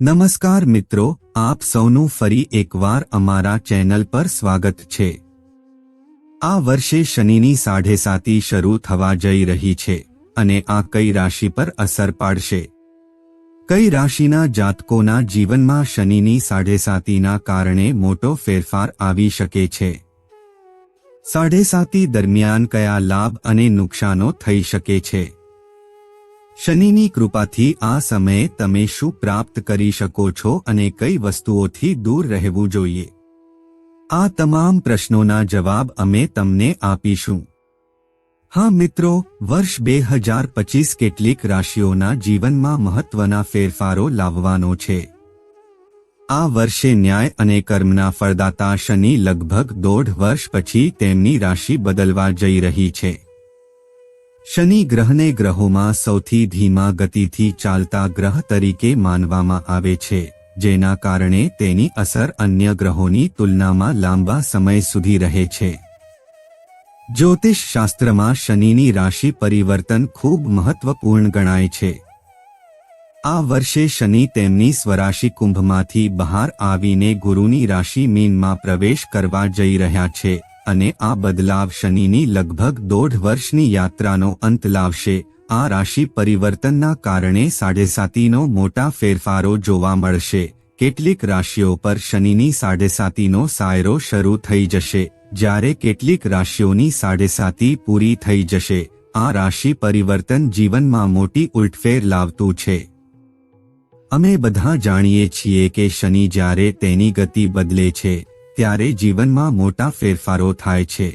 નમસ્કાર મિત્રો, આપ સૌનું ફરી એકવાર અમારા ચેનલ પર સ્વાગત છે. આ વર્ષે શનિની સાઢે સાતી શરૂ થવા જઈ રહી છે અને આ કઈ રાશિ પર અસર પાડશે? કઈ રાશિના જાતકોના જીવનમાં શનિની સાઢેસાતીના કારણે મોટો ફેરફાર આવી શકે છે? સાઢે સાતી દરમિયાન કયા લાભ અને નુકસાનો થઈ શકે છે? શનિની કૃપાથી આ સમયે તમે શું પ્રાપ્ત કરી શકો છો અને કઈ વસ્તુઓથી દૂર રહેવું જોઈએ? આ તમામ પ્રશ્નોના જવાબ અમે તમને આપીશું. હા મિત્રો, વર્ષ બે હજાર પચીસ કેટલીક રાશિઓના જીવનમાં મહત્વના ફેરફારો લાવવાનો છે. આ વર્ષે ન્યાય અને કર્મના ફળદાતા શનિ લગભગ દોઢ વર્ષ પછી તેમની રાશિ બદલવા જઈ રહી છે. શનિ ગ્રહને ગ્રહોમાં સૌથી ધીમા ગતિથી ચાલતા ગ્રહ તરીકે માનવામાં આવે છે, જેના કારણે તેની અસર અન્ય ગ્રહોની તુલનામાં લાંબા સમય સુધી રહે છે. જ્યોતિષ શાસ્ત્રમાં શનિની રાશિ પરિવર્તન ખૂબ મહત્વપૂર્ણ ગણાય છે. આ વર્ષે શનિ તેમની સ્વરાશિ કુંભમાંથી બહાર આવીને ગુરુની રાશિ મીનમાં પ્રવેશ કરવા જઈ રહ્યા છે. અને આ બદલાવ શનિની લગભગ દોઢ વર્ષની યાત્રાનો અંત લાવશે. આ રાશિ પરિવર્તનના કારણે સાડેસાતીનો મોટા ફેરફારો જોવા મળશે. કેટલીક રાશિઓ પર શનિની સાડેસાતીનો સાયરો શરૂ થઈ જશે. જ્યારે કેટલીક રાશિઓની સાડેસાતી પૂરી થઈ જશે. આ રાશિ પરિવર્તન જીવનમાં મોટી ઉલટફેર લાવતું છે. અમે બધા જાણીએ છીએ કે શનિ જ્યારે તેની ગતિ બદલે છે. ત્યારે જીવનમાં મોટા ફેરફારો થાય છે.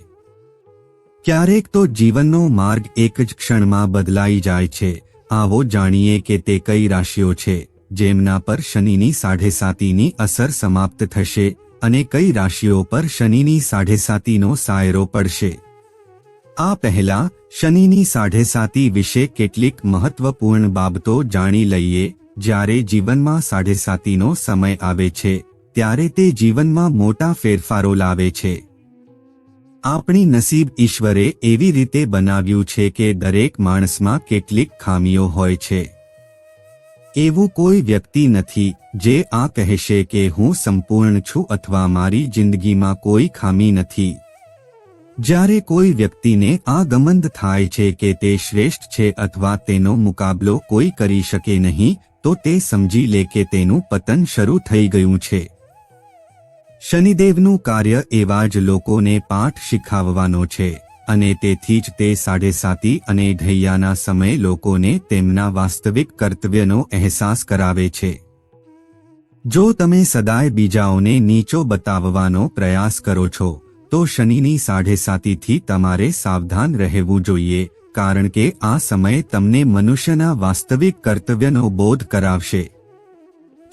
ક્યારેક તો જીવનનો માર્ગ એક જ ક્ષણમાં બદલાઈ જાય છે. આવો જાણીએ કે તે કઈ રાશિઓ છે, જેમના પર શનિની સાઢેસાતીની અસર સમાપ્ત થશે અને કઈ રાશિઓ પર શનિની સાઢેસાતીનો સાયરો પડશે. આ પહેલા, શનિની સાઢેસાતી વિશે કેટલીક મહત્વપૂર્ણ બાબતો જાણી લઈએ, જ્યારે જીવનમાં સાઢેસાતીનો સમય આવે છે. ત્યારે તે જીવનમાં મોટા ફેરફારો લાવે છે. આપણી નસીબ ઈશ્વરે એવી રીતે બનાવ્યું છે કે દરેક માણસમાં કેટલીક ખામીઓ હોય છે. એવું કોઈ વ્યક્તિ નથી જે આ કહેશે કે હું સંપૂર્ણ છું અથવા મારી જિંદગીમાં કોઈ ખામી નથી. જ્યારે કોઈ વ્યક્તિને આ ગમંદ થાય છે કે તે શ્રેષ્ઠ છે અથવા તેનો મુકાબલો કોઈ કરી શકે નહીં, તો તે સમજી લે કે તેનું પતન શરૂ થઈ ગયું છે. શનિદેવનું કાર્ય એવા જ લોકોને પાઠ શીખાવવાનો છે, અને તેથી જ તે સાડેસાતી અને ઢૈયાના સમયે લોકોને તેમના વાસ્તવિક કર્તવ્યનો અહેસાસ કરાવે છે. જો તમે સદાય બીજાઓને નીચો બતાવવાનો પ્રયાસ કરો છો, તો શનિની સાઢેસાતીથી તમારે સાવધાન રહેવું જોઈએ, કારણ કે આ સમય તમને મનુષ્યના વાસ્તવિક કર્તવ્યનો બોધ કરાવશે.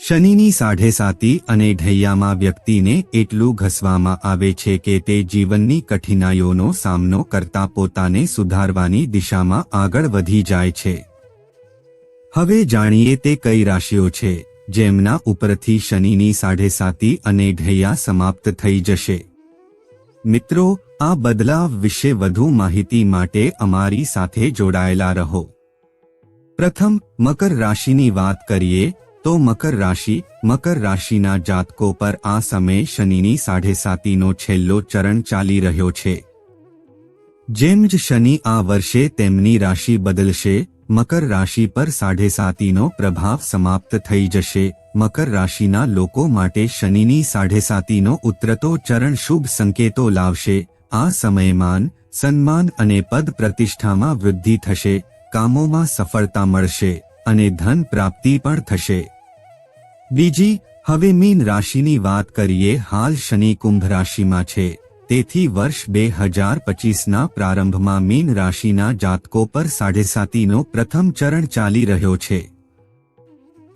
શનિની સાઢેસાતી અને ઢૈયામાં વ્યક્તિને એટલું ઘસવામાં આવે છે કે તે જીવનની કઠિનાઈઓનો સામનો કરતા પોતાને સુધારવાની દિશામાં આગળ વધી જાય છે. હવે જાણીએ તે કઈ રાશિઓ છે, જેમના ઉપરથી શનિની સાઢેસાતી અને ઢૈયા સમાપ્ત થઈ જશે. મિત્રો, આ બદલાવ વિશે વધુ માહિતી માટે અમારી સાથે જોડાયેલા રહો. પ્રથમ, મકર રાશિની વાત કરીએ તો મકર રાશિ, મકર રાશિના જાતકો પર આ સમયે શનિની સાઢેસાતીનો છેલ્લો ચરણ ચાલી રહ્યો છે. જેમ જ શનિ આ વર્ષે તેમની રાશિ બદલશે, મકર રાશિ પર સાઢેસાતીનો પ્રભાવ સમાપ્ત થઈ જશે. મકર રાશિના લોકો માટે શનિની સાઢેસાતીનો ઉતરતો ચરણ શુભ સંકેતો લાવશે. આ સમયમાન સન્માન અને પદ પ્રતિષ્ઠામાં વૃદ્ધિ થશે, કામોમાં સફળતા મળશે. અને ધન પ્રાપ્તિ પણ થશે. બીજી, હવે મીન રાશિની વાત કરીએ, હાલ શનિ કુંભ રાશિમાં છે. તેથી વર્ષ બે હજાર પચીસના પ્રારંભમાં મીન રાશિના જાતકો પર સાડેસાતીનો પ્રથમ ચરણ ચાલી રહ્યો છે.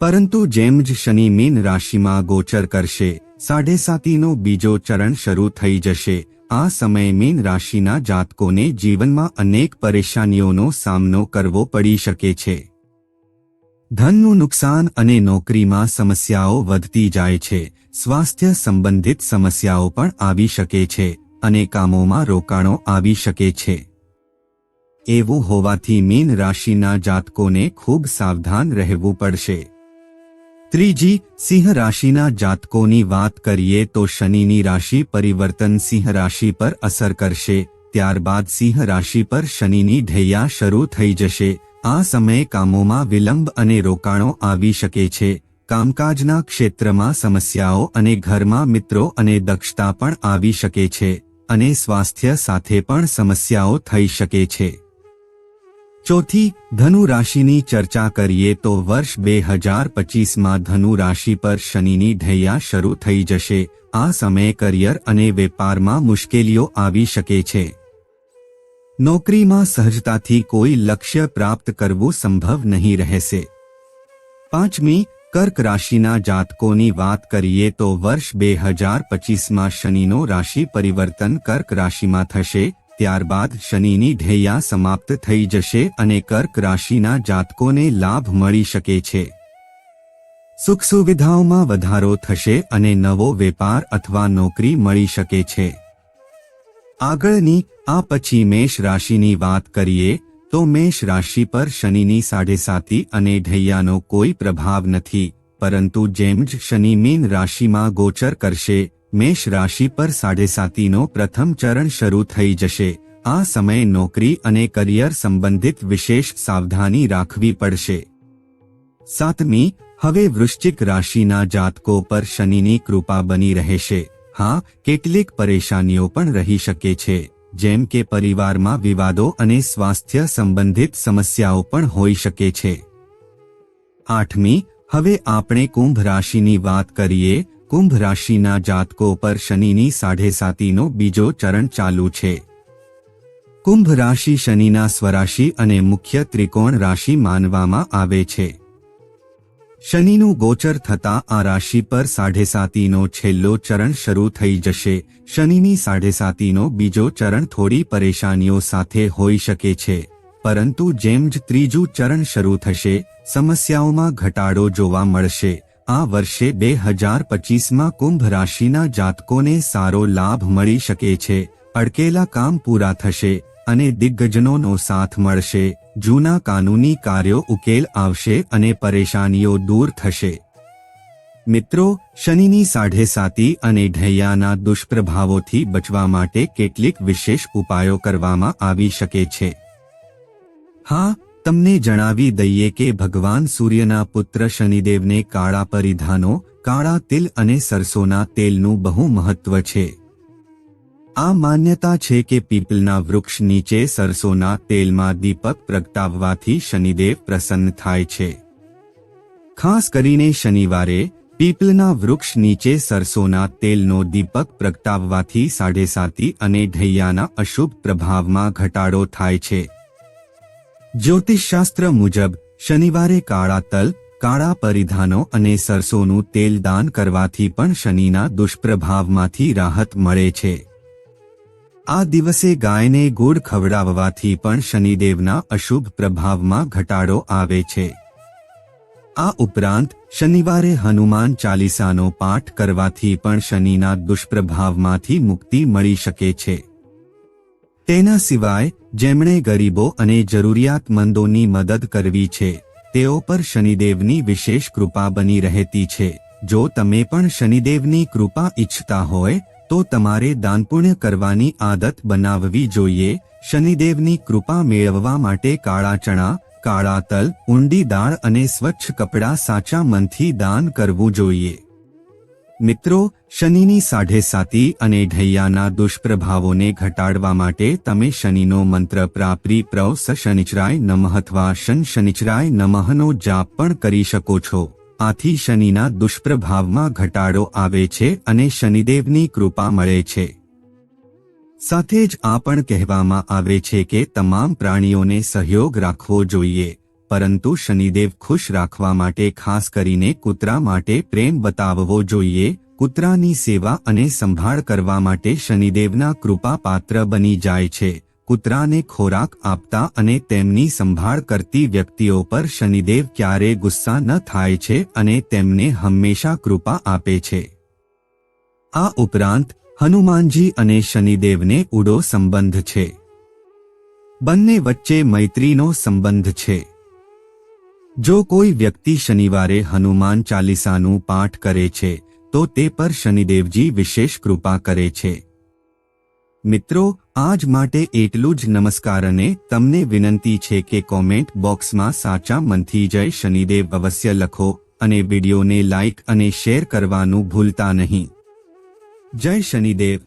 પરંતુ જેમ જ શનિ મીન રાશિમાં ગોચર કરશે સાડેસાતીનો બીજો ચરણ શરૂ થઈ જશે. આ સમયે મીન રાશિના જાતકોને જીવનમાં અનેક પરેશાનીઓનો સામનો કરવો પડી શકે છે. ધનનું નુકસાન અને નોકરીમાં સમસ્યાઓ વધતી જાય છે. સ્વાસ્થ્ય સંબંધિત સમસ્યાઓ પણ આવી શકે છે અને કામોમાં રોકાણો આવી શકે છે. એવું હોવાથી મીન રાશિના જાતકોને ખૂબ સાવધાન રહેવું પડશે. ત્રીજી, સિંહ રાશિના જાતકોની વાત કરીએ તો શનિની રાશિ પરિવર્તન સિંહ રાશિ પર અસર કરશે. ત્યારબાદ સિંહ રાશિ પર શનિની ઢૈયા શરૂ થઈ જશે. આ સમયે કામોમાં વિલંબ અને રોકાણો આવી શકે છે. કામકાજના ક્ષેત્રમાં સમસ્યાઓ અને ઘરમાં મિત્રો અને દક્ષતા પણ આવી શકે છે અને સ્વાસ્થ્ય સાથે પણ સમસ્યાઓ થઈ શકે છે. ચોથી, ધનુ રાશિની ચર્ચા કરીએ તો વર્ષ બે હજાર પચીસમાં ધનુ રાશિ પર શનિની ઢૈયા શરૂ થઈ જશે. આ સમયે કરિયર અને વેપારમાં મુશ્કેલીઓ આવી શકે છે. નોકરીમાં સહજતાથી કોઈ લક્ષ્ય પ્રાપ્ત કરવું સંભવ નહીં રહેશે. પાંચમી, કર્ક રાશિના જાતકોની વાત કરીએ તો વર્ષ બે હજાર પચીસમાં શનિનો રાશિ પરિવર્તન કર્ક રાશિમાં થશે, ત્યારબાદ શનિની ઢૈયા સમાપ્ત થઈ જશે અને કર્ક રાશિના જાતકોને લાભ મળી શકે છે. સુખ સુવિધાઓમાં વધારો થશે અને નવો વેપાર અથવા નોકરી મળી શકે છે. આગળની, આ પછી મેષ રાશિની વાત કરીએ, તો મેષ રાશિ પર શનિની સાડેસાતી અને ઢૈયાનો કોઈ પ્રભાવ નથી, પરંતુ જેમ જ શનિ મીન રાશિમાં ગોચર કરશે, મેષ રાશિ પર સાડેસાતીનો પ્રથમ ચરણ શરૂ થઈ જશે. આ સમયે નોકરી અને કરિયર સંબંધિત વિશેષ સાવધાની રાખવી પડશે. સાતમી, હવે વૃશ્ચિક રાશિના જાતકો પર શનિની કૃપા બની રહેશે. હા, કેટલીક પરેશાનીઓ પણ રહી શકે છે, જેમ કે પરિવારમાં વિવાદો અને સ્વાસ્થ્ય સંબંધિત સમસ્યાઓ પણ હોઈ શકે છે. આઠમી, હવે આપણે કુંભ રાશિની વાત કરીએ, કુંભ રાશિના જાતકો પર શનિની સાઢેસાતીનો બીજો ચરણ ચાલુ છે. કુંભ રાશિ શનિના સ્વરાશિ અને મુખ્ય ત્રિકોણ રાશિ માનવામાં આવે છે. શનિનું ગોચર થતા આ રાશિ પર સાઢેસાતીનો છેલ્લો ચરણ શરૂ થઈ જશે. શનિની સાઢેસાતીનો બીજો ચરણ થોડી પરેશાનીઓ સાથે હોઈ શકે છે. પરંતુ જેમ જ ત્રીજું ચરણ શરૂ થશે, સમસ્યાઓમાં ઘટાડો જોવા મળશે. આ વર્ષે બે હજાર પચીસમાં કુંભ રાશિના જાતકોને સારો લાભ મળી શકે છે. અડકેલા કામ પૂરા થશે અને દિગ્ગજનોનો સાથ મળશે. જૂના કાનૂની કાર્યો ઉકેલ આવશે અને પરેશાનીઓ દૂર થશે. મિત્રો, શનિની સાઢેસાતી અને ઢૈયાના દુષ્પ્રભાવોથી બચવા માટે કેટલીક વિશેષ ઉપાયો કરવામાં આવી શકે છે. હા, તમને જણાવી દઈએ કે ભગવાન સૂર્યના પુત્ર શનિદેવને કાળા પરિધાનો, કાળા તિલ અને સરસોના તેલનું બહુ મહત્વ છે. આ માન્યતા છે કે પીપલના વૃક્ષ નીચે સરસોના તેલમાં દીપક પ્રગટાવવાથી શનિદેવ પ્રસન્ન થાય છે. ખાસ કરીને શનિવારે, પીપલના વૃક્ષ નીચે સરસોના તેલનો દીપક પ્રગટાવવાથી સાડેસાતી અને ઢૈયાના અશુભ પ્રભાવમાં ઘટાડો થાય છે. જ્યોતિષશાસ્ત્ર મુજબ, શનિવારે કાળા તલ, કાળા પરિધાનો અને સરસોનું તેલ દાન કરવાથી પણ શનિના દુષ્પ્રભાવમાંથી રાહત મળે છે. આ દિવસે ગાયને ગોળ ખવડાવવાથી પણ શનિદેવના અશુભ પ્રભાવમાં ઘટાડો આવે છે. આ ઉપરાંત, શનિવારે હનુમાન ચાલીસાનો પાઠ કરવાથી પણ શનિના દુષ્પ્રભાવમાંથી મુક્તિ મળી શકે છે. તેના સિવાય, જેમણે ગરીબો અને જરૂરિયાતમંદોની મદદ કરવી છે, તેઓ પર શનિદેવની વિશેષ કૃપા બની રહેતી છે. જો તમે પણ શનિદેવની કૃપા ઈચ્છતા હોય તો તમારે દાનપુણ્ય કરવાની આદત બનાવવી જોઈએ. શનિદેવની કૃપા મેળવવા માટે કાળા ચણા, કાળા તલ, ઊંડી દાળ અને સ્વચ્છ કપડાં સાચા મનથી દાન કરવું જોઈએ. મિત્રો, શનિની સાઢેસાતી અને ઢૈયાના દુષ્પ્રભાવોને ઘટાડવા માટે તમે શનિનો મંત્ર પ્રાપ્રી પ્રવ સ શનિચરાય નમહ અથવા શન શનિચરાય નમહનો જાપ પણ કરી શકો છો. આથી શનિના દુષ્પ્રભાવમાં ઘટાડો આવે છે અને શનિદેવની કૃપા મળે છે. સાથે જ આ પણ કહેવામાં આવે છે કે તમામ પ્રાણીઓને સહયોગ રાખવો જોઈએ, પરંતુ શનિદેવ ખુશ રાખવા માટે ખાસ કરીને કૂતરા માટે પ્રેમ બતાવવો જોઈએ, કૂતરાની સેવા અને સંભાળ કરવા માટે શનિદેવના કૃપા પાત્ર બની જાય છે. કૂતરાને ખોરાક આપતા અને તેમની સંભાળ કરતી વ્યક્તિઓ પર શનિદેવ ક્યારે ગુસ્સા ન થાય છે અને તેમને હંમેશા કૃપા આપે છે. આ ઉપરાંત, હનુમાનજી અને શનિદેવને ઉડો સંબંધ છે. બંને વચ્ચે મૈત્રીનો સંબંધ છે. જો કોઈ વ્યક્તિ શનિવારે હનુમાન ચાલીસાનું પાઠ કરે છે, તો તે પર શનિદેવજી વિશેષ કૃપા કરે છે. મિત્રો, આજ માટે એટલું જ નમસ્કાર અને તમને વિનંતી છે કે કોમેન્ટ બોક્સમાં સાચા મનથી જય શનિદેવ અવશ્ય લખો અને વિડીયોને લાઇક અને શેર કરવાનું ભૂલતા નહીં. જય શનિદેવ.